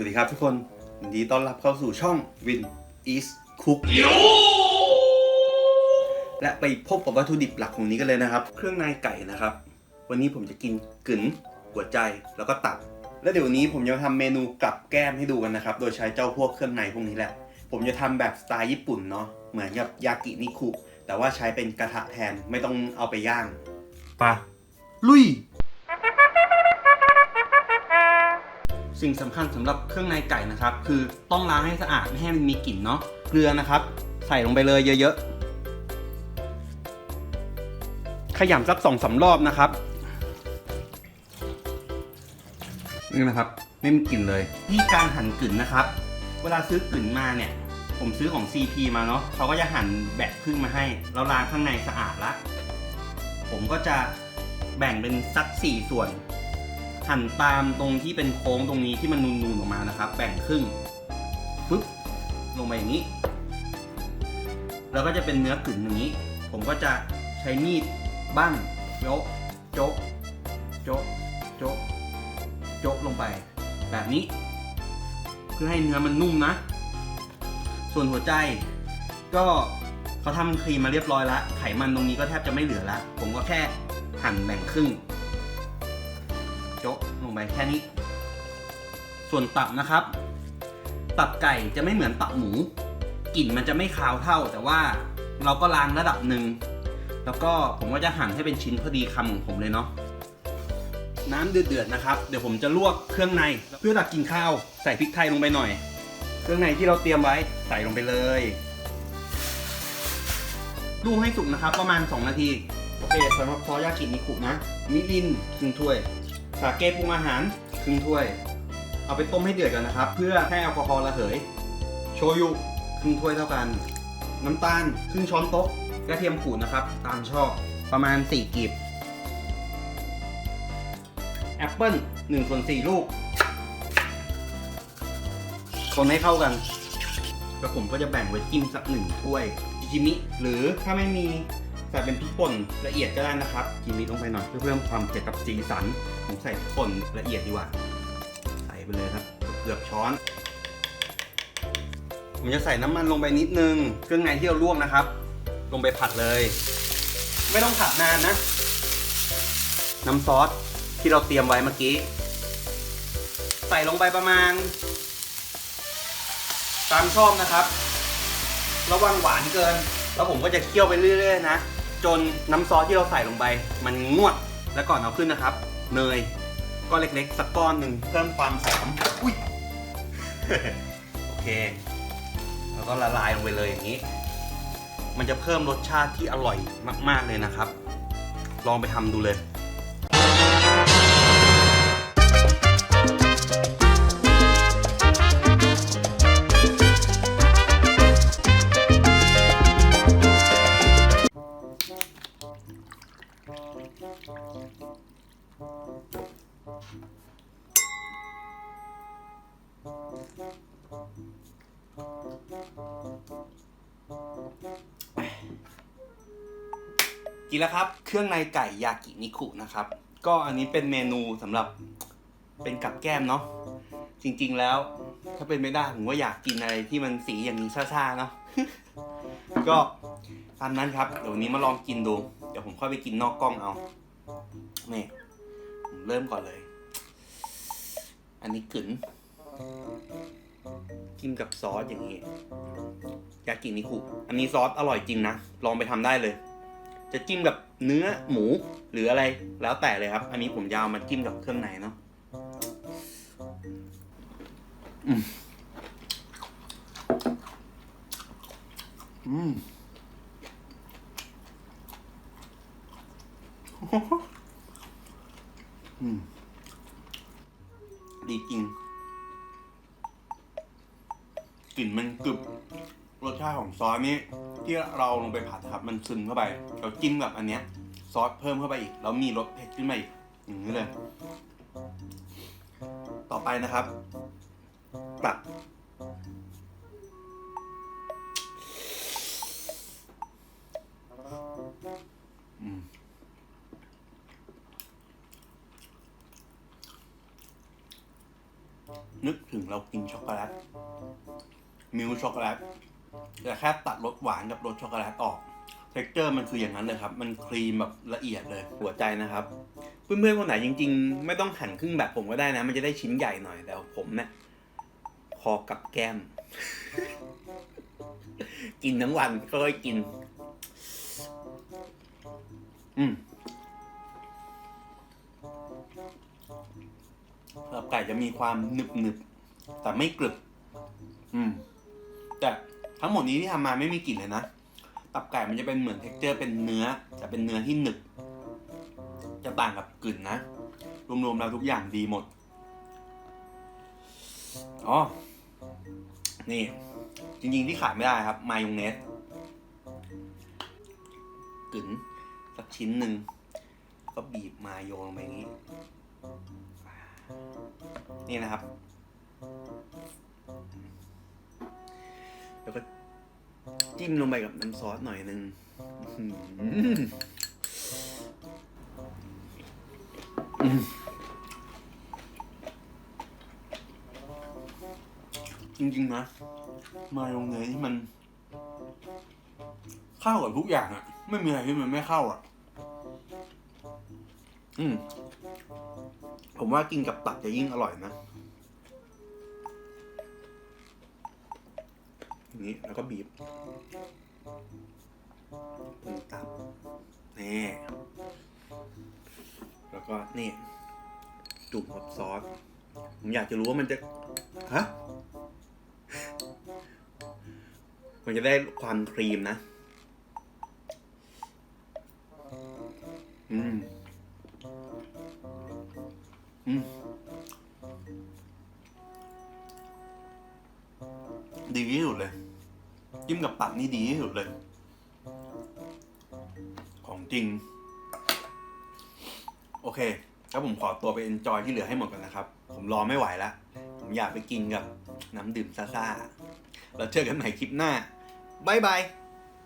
วัสดีครับทุกคนยินดีต้อนรับเข้าสู่ช่อง Win is Cook และไปพบกับวัตถุดิบหลักของนี้กันเลยนะครับ เครื่องในไก่นะครับ วันนี้ผมจะกินกึ๋นหัวใจแล้วก็ตับ แล้วเดี๋ยววันนี้ผมจะทำเมนูกับแก้มให้ดูกันนะครับ โดยใช้เจ้าพวกเครื่องในพวกนี้แหละ ผมจะทำแบบสไตล์ญี่ปุ่นเนาะเหมือนกับยากินิคุแต่ว่าใช้เป็นกระทะแทนไม่ต้องเอาไปย่างปะลุย สิ่งสำคัญสำหรับเครื่องในไก่นะครับ คือต้องล้างให้สะอาดไม่ให้มันมีกลิ่นเนาะเกลือนะครับ ใส่ลงไปเลยเยอะๆขยำสักสองสารอบนะครับนี่นะครับไม่มีกลิ่นเลยที่การหั่นกลิ่นนะครับ เวลาซื้อกลิ่นมาเนี่ยผมซื้อของ CP มาเนาะเขาก็จะหั่นแบะครึ่งมาให้ แล้วล้างข้างในสะอาดละ ผมก็จะแบ่งเป็นสักสี่ส่วน หั่นตามตรงที่เป็นโค้งตรงนี้ที่มันนูนๆออกมานะครับแบ่งครึ่งปึ๊บลงไปอย่างนี้ แล้วก็จะเป็นเนื้อกึ่นอย่างนี้ ผมก็จะใช้มีดบ้างโจ๊กโจ๊กโจ๊กโจ๊กโจ๊กลงไป แบบนี้ เพื่อให้เนื้อมันนุ่มนะ ส่วนหัวใจก็เขาทำครีมมาเรียบร้อยแล้ว ไขมันตรงนี้ก็แทบจะไม่เหลือละผมก็แค่หั่นแบ่งครึ่ง โจ๊ะลงไปแค่นี้ ส่วนตับนะครับ ตับไก่จะไม่เหมือนตับหมู กลิ่นมันจะไม่คาวเท่า แต่ว่าเราก็ล้างระดับหนึ่ง แล้วก็ผมก็จะหั่นให้เป็นชิ้นพอดีคำของผมเลยเนาะ น้ำเดือดๆนะครับ เดี๋ยวผมจะลวกเครื่องในเพื่อดักกินข้าวใส่พริกไทยลงไปหน่อย เครื่องในที่เราเตรียมไว้ใส่ลงไปเลยลวกให้สุกนะครับ ประมาณ 2 นาทีโอเคสำหรับซอสยากินิคุนะ มิรินครึ่งถ้วย สาเกปรุงอาหารครึ่งถ้วย เอาไปต้มให้เดือดกันนะครับ เพื่อให้แอลกอฮอล์ระเหย โชยุครึ่งถ้วยเท่ากัน น้ำตาลครึ่งช้อนโต๊ะกระเทียมขูดนะครับ ตามชอบประมาณ 4กีบแอปเปิ้ล1ส่วน4ลูก คนให้เข้ากันแล้วผมก็จะแบ่งไว้จิ้มสักหนึ่งถ้วยจิมิ หรือถ้าไม่มีใส่เป็นพริกป่นละเอียดก็ได้นะครับจิมิลงไปหน่อยเพื่อเพิ่มความเผ็ดกับสีสัน ผมใส่ป่นละเอียดดีกว่า ใส่ไปเลยครับ เกือบช้อนผมจะใส่น้ำมันลงไปนิดนึง เครื่องในที่เราลวกนะครับ ลงไปผัดเลย ไม่ต้องผัดนานนะ น้ำซอสที่เราเตรียมไว้เมื่อกี้ ใส่ลงไปประมาณ ตามชอบนะครับ ระวังหวานเกิน แล้วผมก็จะเคี่ยวไปเรื่อยๆนะ จนน้ำซอสที่เราใส่ลงไป มันงวด แล้วก่อนเอาขึ้นนะครับ เนยก็เล็กๆ สักก้อนหนึ่งเพิ่มความหอมอุ้ยโอเค แล้วก็ละลายลงไปเลยอย่างนี้ มันจะเพิ่มรสชาติที่อร่อยมาก ๆเลยนะครับ ลองไปทำดูเลย กินแล้วครับ เครื่องในไก่ยากินิคุนะครับ ก็อันนี้เป็นเมนูสำหรับเป็นกับแก้มเนาะ จริงๆแล้ว ถ้าเป็นไม่ได้ผมว่าอยากกินอะไรที่มันสีอย่างนี้ซ่าๆเนาะ ก็ตามนั้นครับ เดี๋ยววันนี้มาลองกินดู เดี๋ยวผมค่อยไปกินนอกกล้องเอานี่ผมเริ่มก่อนเลย อันนี้กึ๋นกินกับซอสอย่างนี้ ยากินิคุ อันนี้ซอสอร่อยจริงนะ ลองไปทำได้เลย จะจิ้มกับเนื้อหมูหรืออะไรแล้วแต่เลยครับ อันนี้ผมยาวมาจิ้มกับเครื่องในเนาะอืม อืม ดีจริง กลิ่นมันกรึบ รสชาติของซอสนี้ที่เราลงไปผัดครับ มันซึมเข้าไป เราจิ้มกับอันเนี้ย ซอสเพิ่มเข้าไปอีก แล้วมีรสเผ็ดขึ้นมาอีกอย่างนี้เลย ต่อไปนะครับ ตับ นึกถึงเรากินช็อกโกแลตมิลช็อกโกแลตแต่แค่ตัดรสหวานกับรสช็อกโกแลตออกเท็กเจอร์มันคืออย่างนั้นเลยครับ มันครีมแบบละเอียดเลย หัวใจนะครับ เพื่อนๆคนไหนจริง ๆ ไม่ต้องหั่นครึ่งแบบผมก็ได้นะ มันจะได้ชิ้นใหญ่หน่อย แต่ผมเนี่ยพอกับแก้ม กินทั้งวันก็ค่อยกิน อืม ตับไก่จะมีความหนึบหนึบๆแต่ไม่กรึบ อืม แต่ทั้งหมดนี้ที่ทำมาไม่มีกลิ่นเลยนะ ตับไก่มันจะเป็นเหมือนเท็กเจอร์เป็นเนื้อ จะเป็นเนื้อที่หนึบ จะต่างกับกลิ่นนะ รวมๆแล้วทุกอย่างดีหมด อ๋อ นี่ จริงๆที่ขาดไม่ได้ครับ มายองเนสกึ๋นสักชิ้นหนึ่ง ก็บีบมาโยนลงไปอย่างนี้ นี่นะครับแล้วก็จิ้มลงไปกับน้ำซอสหน่อยหนึ่งจริงๆนะ มายองเนสที่มัน เข้ากับทุกอย่างอะไม่มีอะไรที่มันไม่เข้าอะ อืม ผมว่ากินกับตับจะยิ่งอร่อยนะนี้แล้วก็บีบตรงตับนี่แล้วก็นี่ จุ่มกับซอส ผมอยากจะรู้ว่ามันจะ ฮะ มันจะได้ความครีมนะ อืม ดีที่สุดเลย จิ้มกับตับนี่ดีที่สุดเลย ของจริง โอเคแล้วผมขอตัวไปเอนจอยที่เหลือให้หมดก่อนนะครับ ผมรอไม่ไหวแล้ว ผมอยากไปกินกับน้ำดื่มซ่าๆเราเจอกันใหม่คลิปหน้าบ๊ายบาย